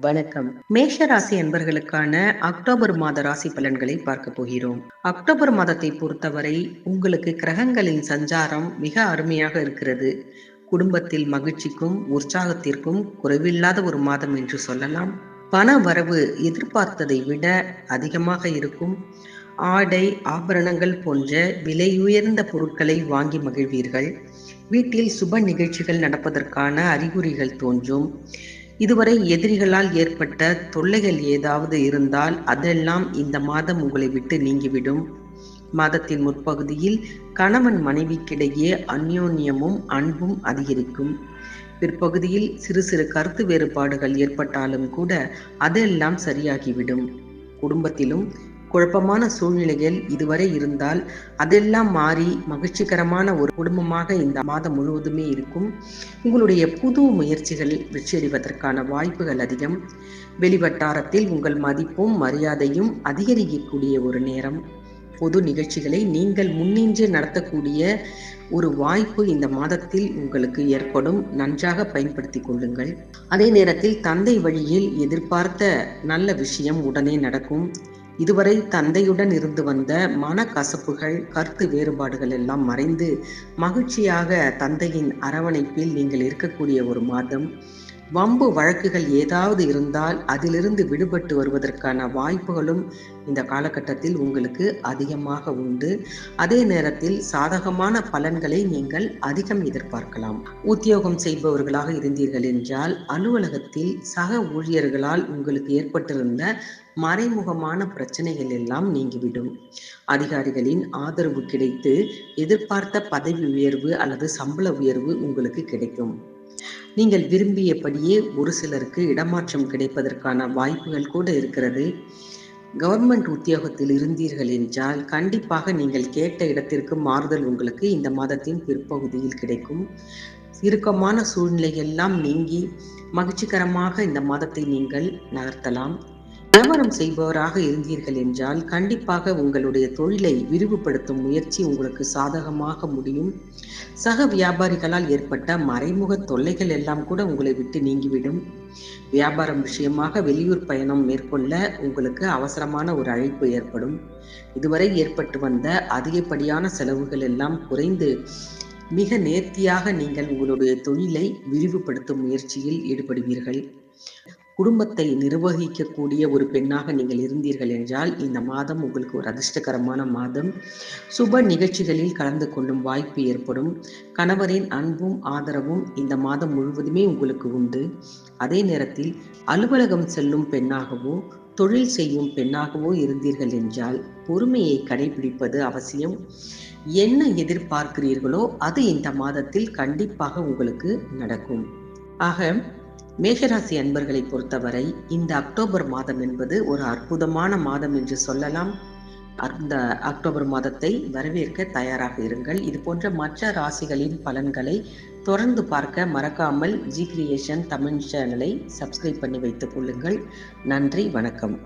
வணக்கம். மேஷ ராசி அன்பர்களுக்கான அக்டோபர் மாத ராசி பலன்களை பார்க்க போகிறோம். அக்டோபர் மாதத்தை பொறுத்தவரை உங்களுக்கு கிரகங்களின் சஞ்சாரம் மிக அருமையாக இருக்கிறது. குடும்பத்தில் மகிழ்ச்சிக்கும் உற்சாகத்திற்கும் குறைவில்லாத ஒரு மாதம் என்று சொல்லலாம். பண வரவு எதிர்பார்த்ததை விட அதிகமாக இருக்கும். ஆடை ஆபரணங்கள் போன்ற விலை உயர்ந்த பொருட்களை வாங்கி மகிழ்வீர்கள். வீட்டில் சுப நிகழ்ச்சிகள் நடப்பதற்கான அறிகுறிகள் தோன்றும். இதுவரை எதிரிகளால் ஏற்பட்ட தொல்லைகள் ஏதாவது இருந்தால் அதெல்லாம் இந்த மாதம் உங்களை விட்டு நீங்கிவிடும். மாதத்தின் முற்பகுதியில் கணவன் மனைவிக்கிடையே அந்யோன்யமும் அன்பும் அதிகரிக்கும். பிற்பகுதியில் சிறு சிறு கருத்து வேறுபாடுகள் ஏற்பட்டாலும் கூட அதெல்லாம் சரியாகிவிடும். குடும்பத்திலும் குழப்பமான சூழ்நிலைகள் இதுவரை இருந்தால் அதெல்லாம் மாறி மகிழ்ச்சிகரமான ஒரு குடும்பமாக இந்த மாதம் முழுவதுமே இருக்கும். உங்களுடைய புது முயற்சிகள் வெற்றியடைவதற்கான வாய்ப்புகள் அதிகம். வெளிவட்டாரத்தில் உங்கள் மதிப்பும் மரியாதையும் அதிகரிக்கக்கூடிய ஒரு நேரம். பொது நிகழ்ச்சிகளை நீங்கள் முன்னின்று நடத்தக்கூடிய ஒரு வாய்ப்பு இந்த மாதத்தில் உங்களுக்கு ஏற்படும். நன்றாக பயன்படுத்தி கொள்ளுங்கள். அதே நேரத்தில் தந்தை வழியில் எதிர்பார்த்த நல்ல விஷயம் உடனே நடக்கும். இதுவரை தந்தையுடன் இருந்து வந்த மனக்கசப்புகள் கருத்து வேறுபாடுகள் எல்லாம் மறைந்து மகிழ்ச்சியாக தந்தையின் அரவணைப்பில் நீங்கள் இருக்கக்கூடிய ஒரு மாதம். வம்பு வழக்குகள் ஏதாவது இருந்தால் அதிலிருந்து விடுபட்டு வருவதற்கான வாய்ப்புகளும் இந்த காலகட்டத்தில் உங்களுக்கு அதிகமாக உண்டு. அதே நேரத்தில் சாதகமான பலன்களை நீங்கள் அதிகம் எதிர்பார்க்கலாம். உத்தியோகம் செய்பவர்களாக இருந்தீர்கள் என்றால் அலுவலகத்தில் சக ஊழியர்களால் உங்களுக்கு ஏற்பட்டிருந்த மறைமுகமான பிரச்சனைகள் எல்லாம் நீங்கிவிடும். அதிகாரிகளின் ஆதரவு கிடைத்து எதிர்பார்த்த பதவி உயர்வு அல்லது சம்பள உயர்வு உங்களுக்கு கிடைக்கும். நீங்கள் விரும்பியபடியே ஒரு சிலருக்கு இடமாற்றம் கிடைப்பதற்கான வாய்ப்புகள் கூட இருக்கிறது. கவர்மெண்ட் உத்தியோகத்தில் இருந்தீர்கள் என்றால் கண்டிப்பாக நீங்கள் கேட்ட இடத்திற்கு மாறுதல் உங்களுக்கு இந்த மாதத்தின் பிற்பகுதியில் கிடைக்கும். இறுக்கமான சூழ்நிலை எல்லாம் நீங்கி மகிழ்ச்சிகரமாக இந்த மாதத்தை நீங்கள் நகர்த்தலாம். வியாபாரம் செய்பவராக இருந்தீர்கள் என்றால் கண்டிப்பாக உங்களுடைய தொழிலை விரிவுபடுத்தும் முயற்சி உங்களுக்கு சாதகமாக முடியும். சக வியாபாரிகளால் ஏற்பட்ட மறைமுக தொல்லைகள் எல்லாம் கூட உங்களை விட்டு நீங்கிவிடும். வியாபாரம் விஷயமாக வெளியூர் பயணம் மேற்கொள்ள உங்களுக்கு அவசரமான ஒரு அழைப்பு ஏற்படும். இதுவரை ஏற்பட்டு வந்த அதிகப்படியான செலவுகள் எல்லாம் குறைந்து மிக நேர்த்தியாக நீங்கள் உங்களுடைய தொழிலை விரிவுபடுத்தும் முயற்சியில் ஈடுபடுவீர்கள். குடும்பத்தை நிர்வகிக்கக்கூடிய ஒரு பெண்ணாக நீங்கள் இருந்தீர்கள் என்றால் இந்த மாதம் உங்களுக்கு ஒரு அதிர்ஷ்டகரமான மாதம். சுப நிகழ்ச்சிகளில் கலந்து கொள்ளும் வாய்ப்பு ஏற்படும். கணவரின் அன்பும் ஆதரவும் இந்த மாதம் முழுவதுமே உங்களுக்கு உண்டு. அதே நேரத்தில் அலுவலகம் செல்லும் பெண்ணாகவோ தொழில் செய்யும் பெண்ணாகவோ இருந்தீர்கள் என்றால் பொறுமையை கடைபிடிப்பது அவசியம். என்ன எதிர்பார்க்கிறீர்களோ அது இந்த மாதத்தில் கண்டிப்பாக உங்களுக்கு நடக்கும். ஆக மேஷராசி அன்பர்களை பொறுத்தவரை இந்த அக்டோபர் மாதம் என்பது ஒரு அற்புதமான மாதம் என்று சொல்லலாம். அந்த அக்டோபர் மாதத்தை வரவேற்க தயாராக இருங்கள். இது போன்ற மற்ற ராசிகளின் பலன்களை தொடர்ந்து பார்க்க மறக்காமல் ஜி கிரியேஷன் தமிழ் சேனலை சப்ஸ்கிரைப் பண்ணி வைத்துக் கொள்ளுங்கள். நன்றி வணக்கம்.